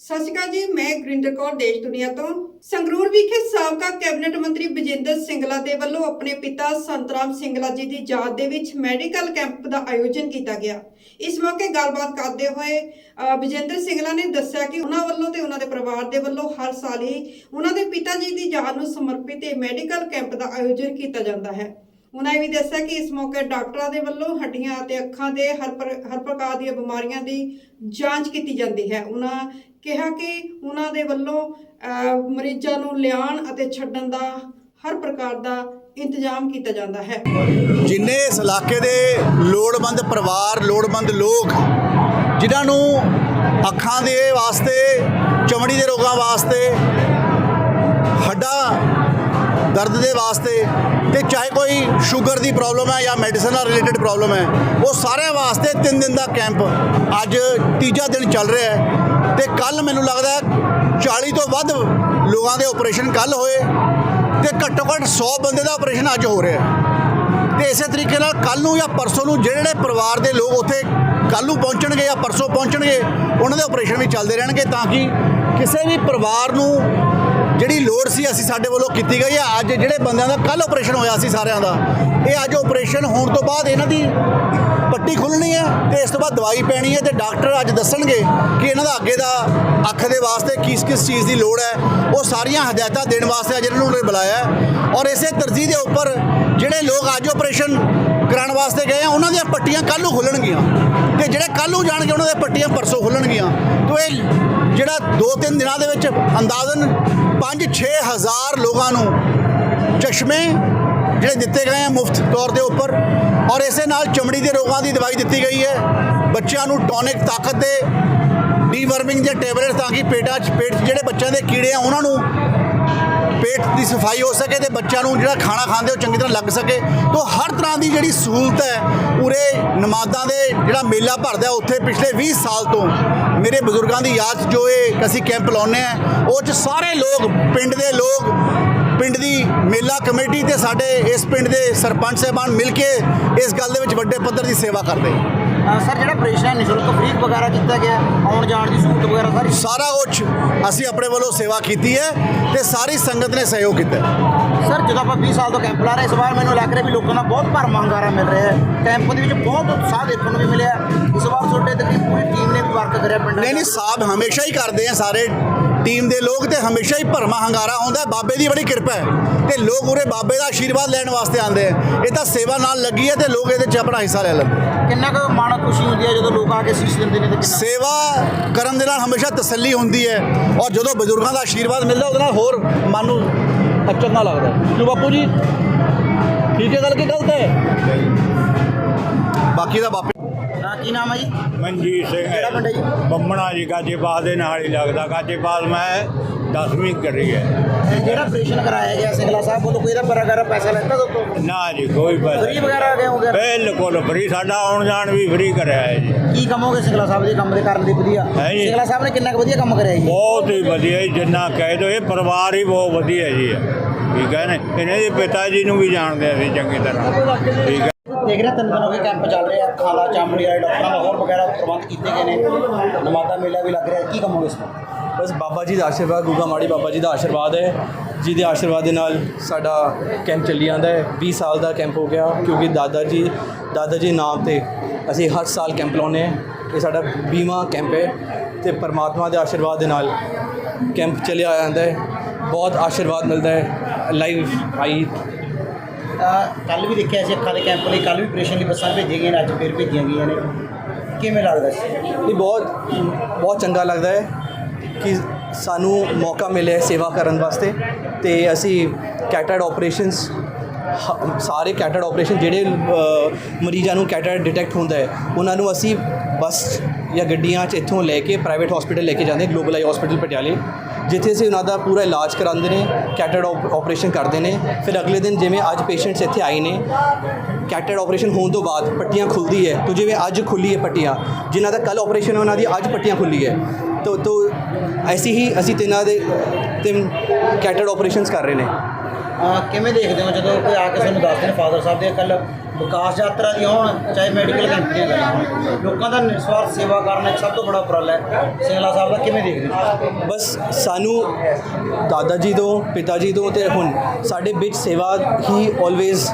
ਸਤਿ ਸ਼੍ਰੀ ਅਕਾਲ ਜੀ, ਮੈਂ ਗੁਰਿੰਦਰ ਕੌਰ, ਦੇਸ਼ ਦੁਨੀਆ ਤੋਂ। ਸੰਗਰੂਰ ਵਿਖੇ ਸਾਬਕਾ ਕੈਬਨਿਟ ਮੰਤਰੀ ਬਜਿੰਦਰ ਸਿੰਗਲਾ ਦੇ ਵੱਲੋਂ ਆਪਣੇ ਪਿਤਾ ਸੰਤਰਾਮ ਸਿੰਗਲਾ ਜੀ ਦੀ ਯਾਦ ਦੇ ਵਿੱਚ ਮੈਡੀਕਲ ਕੈਂਪ ਦਾ ਆਯੋਜਨ ਕੀਤਾ ਗਿਆ। ਇਸ ਮੌਕੇ ਗੱਲਬਾਤ ਕਰਦੇ ਹੋਏ ਬਜਿੰਦਰ ਸਿੰਗਲਾ ਨੇ ਦੱਸਿਆ ਕਿ ਉਹਨਾਂ ਵੱਲੋਂ ਤੇ ਉਹਨਾਂ ਦੇ ਪਰਿਵਾਰ ਦੇ ਵੱਲੋਂ ਹਰ ਸਾਲ ਹੀ ਉਹਨਾਂ ਦੇ ਪਿਤਾ ਜੀ ਦੀ ਯਾਦ ਨੂੰ ਸਮਰਪਿਤ ਇਹ ਮੈਡੀਕਲ ਕੈਂਪ ਦਾ ਆਯੋਜਨ ਕੀਤਾ ਜਾਂਦਾ ਹੈ। ਉਹਨਾਂ ਇਹ ਵੀ ਦੱਸਿਆ ਕਿ ਇਸ ਮੌਕੇ ਡਾਕਟਰਾਂ ਦੇ ਵੱਲੋਂ ਹੱਡੀਆਂ ਅਤੇ ਅੱਖਾਂ ਦੇ ਹਰ ਪ੍ਰ- ਹਰ ਪ੍ਰਕਾਰ ਦੀਆਂ ਬਿਮਾਰੀਆਂ ਦੀ ਜਾਂਚ ਕੀਤੀ ਜਾਂਦੀ ਹੈ। ਉਹਨਾਂ ਕਿਹਾ ਕਿ ਉਹਨਾਂ ਦੇ ਵੱਲੋਂ ਮਰੀਜ਼ਾਂ ਨੂੰ ਲਿਆਉਣ ਅਤੇ ਛੱਡਣ ਦਾ ਹਰ ਪ੍ਰਕਾਰ ਦਾ ਇੰਤਜ਼ਾਮ ਕੀਤਾ ਜਾਂਦਾ ਹੈ। ਜਿੰਨੇ ਇਸ ਇਲਾਕੇ ਦੇ ਲੋੜਵੰਦ ਪਰਿਵਾਰ, ਲੋੜਵੰਦ ਲੋਕ, ਜਿਨ੍ਹਾਂ ਨੂੰ ਅੱਖਾਂ ਦੇ ਵਾਸਤੇ, ਚਮੜੀ ਦੇ ਰੋਗਾਂ ਵਾਸਤੇ, ਹੱਡਾਂ ਦਰਦ ਦੇ ਵਾਸਤੇ ਤੇ ਚਾਹੇ ਕੋਈ ਸ਼ੂਗਰ ਦੀ ਪ੍ਰੋਬਲਮ ਹੈ ਜਾਂ ਮੈਡੀਸਨ ਨਾਲ ਰਿਲੇਟਡ ਪ੍ਰੋਬਲਮ ਹੈ, ਉਹ ਸਾਰਿਆਂ ਵਾਸਤੇ 3 ਦਿਨ ਦਾ ਕੈਂਪ ਅੱਜ ਤੀਜਾ ਦਿਨ ਚੱਲ ਰਿਹਾ ਹੈ। ਤੇ ਕੱਲ ਮੈਨੂੰ ਲੱਗਦਾ ਹੈ 40 ਤੋਂ ਵੱਧ ਲੋਕਾਂ ਦੇ ਆਪਰੇਸ਼ਨ ਕੱਲ ਹੋਏ ਤੇ ਘੱਟੋ ਘੱਟ 100 ਬੰਦੇ ਦਾ ਆਪਰੇਸ਼ਨ ਅੱਜ ਹੋ ਰਿਹਾ ਹੈ। ਤੇ ਇਸੇ ਤਰੀਕੇ ਨਾਲ ਕੱਲ ਨੂੰ ਜਾਂ ਪਰਸੋਂ ਨੂੰ ਜਿਹੜੇ ਜਿਹੜੇ ਪਰਿਵਾਰ ਦੇ ਲੋਕ ਉੱਥੇ ਕੱਲ ਨੂੰ ਪਹੁੰਚਣਗੇ ਜਾਂ ਪਰਸੋਂ ਪਹੁੰਚਣਗੇ, ਉਹਨਾਂ ਦੇ ਆਪਰੇਸ਼ਨ ਵੀ ਚੱਲਦੇ ਰਹਿਣਗੇ ਤਾਂ ਕਿ ਕਿਸੇ ਵੀ ਪਰਿਵਾਰ ਨੂੰ ਜਿਹੜੀ ਲੋੜ ਸੀ ਅਸੀਂ ਸਾਡੇ ਵੱਲੋਂ ਕੀਤੀ ਗਈ ਹੈ, ਅੱਜ ਜਿਹੜੇ ਬੰਦਿਆਂ ਦਾ ਕੱਲ ਆਪਰੇਸ਼ਨ ਹੋਇਆ ਸੀ ਸਾਰਿਆਂ ਦਾ, ਇਹ ਅੱਜ ਆਪਰੇਸ਼ਨ ਹੋਣ ਤੋਂ ਬਾਅਦ ਇਹਨਾਂ ਦੀ ਪੱਟੀ ਖੁੱਲਣੀ ਹੈ ਤੇ ਇਸ ਤੋਂ ਬਾਅਦ ਦਵਾਈ ਪੈਣੀ ਹੈ ਤੇ ਡਾਕਟਰ ਅੱਜ ਦੱਸਣਗੇ ਕਿ ਇਹਨਾਂ ਦਾ ਅੱਗੇ ਦਾ ਅੱਖ ਦੇ ਵਾਸਤੇ ਕਿਸ ਕਿਸ ਚੀਜ਼ ਦੀ ਲੋੜ ਹੈ। ਉਹ ਸਾਰੀਆਂ ਹਦਾਇਤਾਂ ਦੇਣ ਵਾਸਤੇ ਅੱਜ ਇਹਨਾਂ ਨੂੰ ਬੁਲਾਇਆ ਔਰ ਇਸੇ ਤਰਜੀਹ ਦੇ ਉੱਪਰ ਜਿਹੜੇ ਲੋਕ ਅੱਜ ਆਪਰੇਸ਼ਨ ਕਰਾਉਣ ਵਾਸਤੇ ਗਏ ਆ, ਉਹਨਾਂ ਦੀਆਂ ਪੱਟੀਆਂ ਕੱਲ੍ਹ ਨੂੰ ਖੁੱਲਣਗੀਆਂ। ਤੇ ਜਿਹੜੇ ਕੱਲ੍ਹ ਨੂੰ ਜਾਣਗੇ, ਉਹਨਾਂ ਦੀਆਂ ਪੱਟੀਆਂ ਪਰਸੋਂ ਖੁੱਲਣਗੀਆਂ। ਤੋਂ ਇਹ ਜਿਹੜਾ 2-3 ਦਿਨਾਂ ਦੇ ਵਿੱਚ ਅੰਦਾਜ਼ਨ 5-6 ਹਜ਼ਾਰ ਲੋਕਾਂ ਨੂੰ ਚਸ਼ਮੇ ਜਿਹੜੇ ਦਿੱਤੇ ਗਏ ਆ ਮੁਫਤ ਤੌਰ ਦੇ ਉੱਪਰ। ਔਰ ਇਸੇ ਨਾਲ ਚਮੜੀ ਦੇ ਰੋਗਾਂ ਦੀ ਦਵਾਈ ਦਿੱਤੀ ਗਈ ਹੈ। ਬੱਚਿਆਂ ਨੂੰ ਟੌਨਿਕ ਤਾਕਤ ਦੇ ਡੀਵਰਮਿੰਗ ਦੇ ਟੈਬਲੇਟ ਤਾਂ ਕਿ ਪੇਟਾਂ 'ਚ ਪੇਟ 'ਚ ਜਿਹੜੇ ਬੱਚਿਆਂ ਦੇ ਕੀੜੇ ਆ, ਉਹਨਾਂ ਨੂੰ ਪੇਟ ਦੀ ਸਫ਼ਾਈ ਹੋ ਸਕੇ ਤੇ ਬੱਚਿਆਂ ਨੂੰ ਜਿਹੜਾ ਖਾਣਾ ਖਾਂਦੇ ਉਹ ਚੰਗੀ ਤਰ੍ਹਾਂ ਲੱਗ ਸਕੇ। ਤੋਂ ਹਰ ਤਰ੍ਹਾਂ ਦੀ ਜਿਹੜੀ ਸਹੂਲਤ ਹੈ, ਉਰੇ ਨਮਾਜ਼ਾਂ ਦੇ ਜਿਹੜਾ ਮੇਲਾ ਭਰਦਾ ਉੱਥੇ ਪਿਛਲੇ 20 ਸਾਲ ਤੋਂ ਮੇਰੇ ਬਜ਼ੁਰਗਾਂ ਦੀ ਯਾਦ 'ਚ ਜੋ ਇਹ ਅਸੀਂ ਕੈਂਪ ਲਾਉਂਦੇ ਆ ਉਹ 'ਚ ਸਾਰੇ ਲੋਕ, ਪਿੰਡ ਦੇ ਲੋਕ, ਪਿੰਡ ਦੀ ਮੇਲਾ ਕਮੇਟੀ ਤੇ ਸਾਡੇ ਇਸ ਪਿੰਡ ਦੇ ਸਰਪੰਚ ਸਾਹਿਬਾਨ ਮਿਲ ਕੇ ਇਸ ਗੱਲ ਦੇ ਵਿੱਚ ਵੱਡੇ ਪੱਧਰ ਦੀ ਸੇਵਾ ਕਰਦੇ। ਸਰ ਜਿਹੜਾ ਆਪਰੇਸ਼ਨ ਹੈ ਨਿਸ਼ੁਲਕ ਫ੍ਰੀ ਵਗੈਰਾ ਕੀਤਾ ਗਿਆ ਆਉਣ ਜਾਣ ਦੀ ਸਹੂਲਤ ਵਗੈਰਾ ਸਾਰੀ? ਸਾਰਾ ਕੁਝ ਅਸੀਂ ਆਪਣੇ ਵੱਲੋਂ ਸੇਵਾ ਕੀਤੀ ਹੈ ਤੇ ਸਾਰੀ ਸੰਗਤ ਨੇ ਸਹਿਯੋਗ ਕੀਤਾ ਸਰ ਜਦੋਂ ਆਪਾਂ 20 ਸਾਲ ਤੋਂ ਕੈਂਪ ਲਾ ਰਹੇ ਇਸ ਵਾਰ ਮੈਨੂੰ ਲੱਗ ਰਿਹਾ ਵੀ ਲੋਕਾਂ ਦਾ ਬਹੁਤ ਭਰਮਾ ਹੰਗਾਰਾ ਮਿਲ ਰਿਹਾ ਹੈ। ਕੈਂਪ ਦੇ ਵਿੱਚ ਬਹੁਤ ਉਤਸ਼ਾਹ ਦੇਖਣ ਨੂੰ ਵੀ ਮਿਲਿਆ। ਇਸ ਵਾਰ ਤੁਹਾਡੇ ਤਕਰੀਬ ਪੂਰੀ ਟੀਮ ਨੇ ਵੀ ਵਰਕ ਕਰਿਆ ਪਿੰਡਾਂ ਨਹੀਂ ਨਹੀਂ ਸਾਹਿਬ ਹਮੇਸ਼ਾ ਹੀ ਕਰਦੇ ਆ ਸਾਰੇ ਟੀਮ ਦੇ ਲੋਕ ਤੇ ਹਮੇਸ਼ਾ ਹੀ ਭਰਮਾ ਹੰਗਾਰਾ ਆਉਂਦਾ ਹੈ। ਬਾਬੇ ਦੀ ਬੜੀ ਕਿਰਪਾ ਹੈ ਤੇ ਲੋਕ ਉਰੇ ਬਾਬੇ ਦਾ ਆਸ਼ੀਰਵਾਦ ਲੈਣ ਵਾਸਤੇ ਆਉਂਦੇ ਆ। ਇਹ ਤਾਂ ਸੇਵਾ ਨਾਲ ਲੱਗੀ ਹੈ ਤੇ ਲੋਕ ਇਹਦੇ 'ਚ ਆਪਣਾ ਹਿੱਸਾ ਲੈ ਲੈਂਦੇ ਕਿੰਨਾ ਕੁ ਮਾਣ ਖੁਸ਼ੀ ਹੁੰਦੀ ਹੈ ਜਦੋਂ ਲੋਕ ਆ ਕੇ ਸੀਸ ਦਿੰਦੇ ਨੇ ਤੇ ਕਿੰਨਾ ਸੇਵਾ ਕਰਨ ਦੇ ਨਾਲ ਹਮੇਸ਼ਾ ਤਸੱਲੀ ਹੁੰਦੀ ਹੈ ਔਰ ਜਦੋਂ ਬਜ਼ੁਰਗਾਂ ਦਾ ਆਸ਼ੀਰਵਾਦ ਮਿਲਦਾ ਉਹਦੇ ਨਾਲ ਹੋਰ ਮਨ ਨੂੰ ਚੰਗਾ ਲੱਗਦਾ ਹੈ। ਜੋ ਬਾਪੂ ਜੀ ਠੀਕ ਹੈ ਗੱਲ ਕਿ ਗਲਤ ਹੈ ਬਾਕੀ ਦਾ ਬਾਪੇ ਹਾਂ, ਕੀ ਨਾਮ ਹੈ ਜੀ ਮਨਜੀਤ ਸਿੰਘ ਕਿਹੜਾ ਪਿੰਡ ਹੈ ਜੀ? ਬੰਮਣਾ ਜੀ ਗਾਜੇਪਾਲ ਦੇ ਨਾਲ ਹੀ ਲੱਗਦਾ ਗਾਜੇਪਾਲ ਮੈਂ 10ਵੀਂ ਕਰੀ ਹੈ। ਇਹ ਜਿਹੜਾ ਆਪਰੇਸ਼ਨ ਕਰਾਇਆ ਗਿਆ ਸਿੰਗਲਾ ਸਾਹਿਬ ਵੱਲੋਂ ਕੋਈ ਇਹਦਾ ਵਗੈਰਾ ਪੈਸਾ ਲੈਂਦਾ ਤੋਂ ਨਾ ਜੀ ਕੋਈ ਫ੍ਰੀ ਪੈਸਾ ਵਗੈਰਾ ਆ ਗਏ ਹੋਗੇ ਬਿਲਕੁਲ ਫਰੀ ਸਾਡਾ ਆਉਣ ਜਾਣ ਵੀ ਫਰੀ ਕਰਿਆ ਹੈ ਜੀ। ਕੀ ਕੰਮ ਹੋਗੇ ਸਿੰਗਲਾ ਸਾਹਿਬ ਦੇ ਕੰਮ ਦੇ ਕਰਨ ਦੀ ਵਧੀਆ? ਹੈ ਜੀ। ਸਿੰਗਲਾ ਸਾਹਿਬ ਨੇ ਕਿੰਨਾ ਕੁ ਵਧੀਆ ਕੰਮ ਕਰਿਆ ਜੀ? ਬਹੁਤ ਹੀ ਵਧੀਆ ਜੀ ਜਿੰਨਾ ਕਹਿ ਦੋ ਇਹ ਪਰਿਵਾਰ ਹੀ ਬਹੁਤ ਵਧੀਆ ਜੀ। ਠੀਕ ਹੈ ਨੇ? ਇਹਨਾਂ ਦੇ ਪਿਤਾ ਜੀ ਨੂੰ ਵੀ ਜਾਣਦੇ ਅਸੀਂ ਚੰਗੀ ਤਰ੍ਹਾਂ। ਠੀਕ ਹੈ। ਦੇਖ ਰਹੇ ਤਿੰਨ ਦਿਨ ਹੋ ਗਏ ਕੈਂਪ ਚੱਲ ਰਿਹਾ ਅੱਖਾਂ ਦਾ ਚਮੜੀ ਵਾਲੇ ਡਾਕਟਰਾਂ ਦਾ ਹੋਰ ਵਗੈਰਾ ਪ੍ਰਬੰਧ ਕੀਤੇ ਗਏ ਨੇ ਨਮਾਦਾ ਮੇਲਾ ਵੀ ਲੱਗ ਰਿਹਾ, ਕੀ ਕਮੋਗੇ ਇਸ ਦਾ ਬਸ ਬਾਬਾ ਜੀ ਦਾ ਆਸ਼ੀਰਵਾਦ ਗੁਗਾ ਮਾੜੀ ਬਾਬਾ ਜੀ ਦਾ ਆਸ਼ੀਰਵਾਦ ਹੈ, ਜਿਹਦੇ ਆਸ਼ੀਰਵਾਦ ਦੇ ਨਾਲ ਸਾਡਾ ਕੈਂਪ ਚੱਲੀ ਜਾਂਦਾ ਹੈ। 20 ਸਾਲ ਦਾ ਕੈਂਪ ਹੋ ਗਿਆ, ਕਿਉਂਕਿ ਦਾਦਾ ਜੀ ਦਾਦਾ ਜੀ ਨਾਮ ਤੇ ਅਸੀਂ ਹਰ ਸਾਲ ਕੈਂਪ ਲਾਉਂਦੇ ਹਾਂ। ਇਹ ਸਾਡਾ 20ਵਾਂ ਕੈਂਪ ਹੈ ਤੇ ਪਰਮਾਤਮਾ ਦੇ ਆਸ਼ੀਰਵਾਦ ਦੇ ਨਾਲ ਕੈਂਪ ਚੱਲਿਆ ਜਾਂਦਾ ਹੈ। ਬਹੁਤ ਆਸ਼ੀਰਵਾਦ ਮਿਲਦਾ ਹੈ ਲਾਈਵ ਆਈ ਕੱਲ ਵੀ ਦੇਖਿਆ ਸੀ ਅੱਖਾਂ ਦੇ ਕੈਂਪ ਲਈ ਕੱਲ ਵੀ ਆਪਰੇਸ਼ਨ ਲਈ ਬੱਸਾਂ ਭੇਜੀਆਂ ਗਈਆਂ ਨੇ ਅੱਜ ਫਿਰ ਭੇਜੀਆਂ ਗਈਆਂ ਨੇ। ਕਿਵੇਂ ਲੱਗਦਾ ਸੀ? ਇਹ ਬਹੁਤ ਬਹੁਤ ਚੰਗਾ ਲੱਗਦਾ ਹੈ ਕਿ ਸਾਨੂੰ ਮੌਕਾ ਮਿਲਿਆ ਸੇਵਾ ਕਰਨ ਵਾਸਤੇ ਤੇ ਅਸੀਂ ਕੈਟਰਡ ਆਪਰੇਸ਼ਨਸ ਸਾਰੇ ਕੈਟਰਡ ਆਪਰੇਸ਼ਨ ਜਿਹੜੇ ਅ, ਮਰੀਜ਼ਾਂ ਨੂੰ ਕੈਟਰਡ ਡਿਟੈਕਟ ਹੁੰਦਾ ਹੈ ਉਹਨਾਂ ਨੂੰ ਅਸੀਂ ਬੱਸ ਜਾਂ ਗੱਡੀਆਂ 'ਚ ਇੱਥੋਂ ਲੈ ਕੇ ਪ੍ਰਾਈਵੇਟ ਹਸਪੀਟਲ ਲੈ ਕੇ ਜਾਂਦੇ ਗਲੋਬਲ ਆਈ ਹਸਪੀਟਲ ਪਟਿਆਲੇ। ਜਿੱਥੇ ਅਸੀਂ ਉਹਨਾਂ ਦਾ ਪੂਰਾ ਇਲਾਜ ਕਰਾਉਂਦੇ ਨੇ ਕੈਟਰਡ ਆਪਰੇਸ਼ਨ ਕਰਦੇ ਨੇ, ਫਿਰ ਅਗਲੇ ਦਿਨ ਜਿਵੇਂ ਅੱਜ ਪੇਸ਼ੈਂਟਸ ਇੱਥੇ ਆਏ ਨੇ ਕੈਟਰਡ ਆਪਰੇਸ਼ਨ ਹੋਣ ਤੋਂ ਬਾਅਦ ਪੱਟੀਆਂ ਖੁੱਲਦੀ ਹੈ, ਤੋ ਜਿਵੇਂ ਅੱਜ ਖੁੱਲੀ ਹੈ ਪੱਟੀਆਂ, ਜਿਨ੍ਹਾਂ ਦਾ ਕੱਲ ਆਪਰੇਸ਼ਨ ਉਹਨਾਂ ਦੀ ਅੱਜ ਪੱਟੀਆਂ ਖੁੱਲੀ ਹੈ। ਤੋ ਤੋ, ਐਸੀ ਹੀ ਅਸੀਂ ਤਿੰਨਾਂ ਦੇ, ਤਿੰਨ ਕੈਟਰਡ ਆਪਰੇਸ਼ਨਸ ਕਰ ਰਹੇ ਨੇ। ਕਿਵੇਂ ਦੇਖਦੇ ਹੋ ਜਦੋਂ ਕੋਈ ਆ ਕੇ ਤੁਹਾਨੂੰ ਦੱਸਦੇ ਨੇ ਫਾਦਰ ਸਾਹਿਬ ਦੇ ਕੱਲ ਵਿਕਾਸ ਯਾਤਰਾ ਦੀ ਹੋਣ ਚਾਹੇ ਮੈਡੀਕਲ ਕੈਂਪ ਗੱਲਾਂ ਹੋਣ ਲੋਕਾਂ ਦਾ ਨਿਸਵਾਰਥ ਸੇਵਾ ਕਰਨਾ ਇੱਕ ਸਭ ਤੋਂ ਬੜਾ ਉਪਰਾਲਾ ਹੈ। ਸਿੰਗਲਾ ਸਾਹਿਬ ਦਾ ਕਿਵੇਂ ਦੇਖਦੇ ਹੋ? ਬਸ ਸਾਨੂੰ ਦਾਦਾ ਜੀ ਤੋਂ ਪਿਤਾ ਜੀ ਤੋਂ ਤੇ ਹੁਣ ਸਾਡੇ ਵਿੱਚ ਸੇਵਾ ਹੀ ਆਲਵੇਜ਼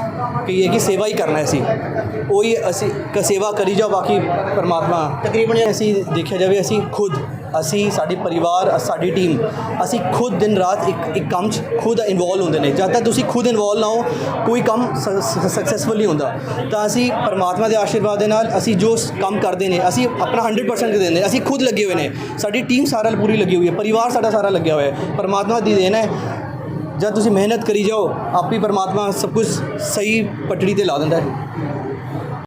ਕਹੀਏ ਕਿ ਸੇਵਾ ਹੀ ਕਰਨਾ ਅਸੀਂ। ਉਹੀ ਅਸੀਂ ਸੇਵਾ ਕਰੀ ਜਾਓ ਬਾਕੀ ਪਰਮਾਤਮਾ ਤਕਰੀਬਨ ਅਸੀਂ ਦੇਖਿਆ ਜਾਵੇ ਅਸੀਂ ਖੁਦ ਅਸੀਂ ਸਾਡੀ ਪਰਿਵਾਰ, ਸਾਡੀ ਟੀਮ ਅਸੀਂ ਖੁਦ ਦਿਨ ਰਾਤ ਇੱਕ ਇੱਕ ਕੰਮ 'ਚ ਖੁਦ ਇਨਵੋਲਵ ਹੁੰਦੇ ਨੇ। ਜਦ ਤੱਕ ਤੁਸੀਂ ਖੁਦ ਇਨਵੋਲਵ ਨਾ ਹੋ, ਕੋਈ ਕੰਮ ਸਕਸੈਸਫੁਲ ਨਹੀਂ ਹੁੰਦਾ। ਤਾਂ ਅਸੀਂ ਪਰਮਾਤਮਾ ਦੇ ਆਸ਼ੀਰਵਾਦ ਦੇ ਨਾਲ ਅਸੀਂ ਜੋ ਕੰਮ ਕਰਦੇ ਨੇ, ਅਸੀਂ ਆਪਣਾ 100% ਦਿੰਦੇ ਨੇ। ਅਸੀਂ ਖੁਦ ਲੱਗੇ ਹੋਏ ਨੇ। ਸਾਡੀ ਟੀਮ ਸਾਰਾ ਪੂਰੀ ਲੱਗੀ ਹੋਈ ਹੈ। ਪਰਿਵਾਰ ਸਾਡਾ ਸਾਰਾ ਲੱਗਿਆ ਹੋਇਆ ਹੈ। ਪਰਮਾਤਮਾ ਦੀ ਦੇਣ ਹੈ। ਜਦ ਤੁਸੀਂ ਮਿਹਨਤ ਕਰੀ ਜਾਓ, ਆਪ ਹੀ ਪਰਮਾਤਮਾ ਸਭ ਕੁਝ ਸਹੀ ਪਟੜੀ ਤੇ ਲਾ ਦਿੰਦਾ ਹੈ।